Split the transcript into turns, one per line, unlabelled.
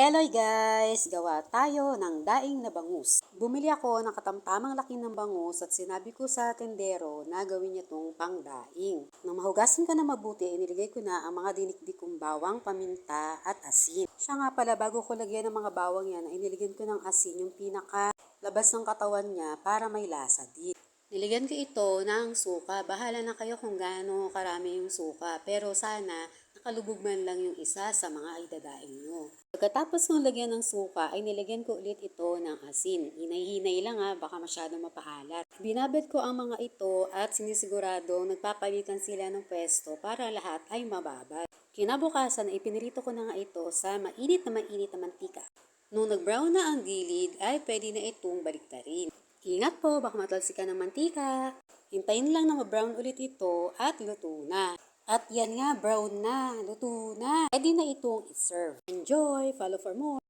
Hello guys! Gawa tayo ng daing na bangus. Bumili ako ng katamtamang laki ng bangus at sinabi ko sa tendero na gawin niya itong pangdaing. Nang mahugasan ko na mabuti, inilagay ko na ang mga dinikdik kong bawang, paminta at asin. Siya nga pala, bago ko lagyan ng mga bawang yan, inilagyan ko ng asin yung pinaka labas ng katawan niya para may lasa din. Nilagyan ko ito ng suka. Bahala na kayo kung gaano karami yung suka. Pero sana nakalubog man lang yung isa sa mga idadaing nyo. Pagkatapos kong lagyan ng suka, ay nilagyan ko ulit ito ng asin. Hinay-hinay lang ha, baka masyado mapahalat. Binabad ko ang mga ito at sinisigurado nagpapalitan sila ng pwesto para lahat ay mababad. Kinabukasan ay pinirito ko na nga ito sa mainit na mainit na mantika. Nung nag-brown na ang gilid, ay pwede na itong baliktarin. Ingat po, baka matalsikan ng mantika. Hintayin lang na ma-brown ulit ito at luto na. At yan nga, brown na, luto na. Pwede na itong i-serve. Enjoy! Follow for more!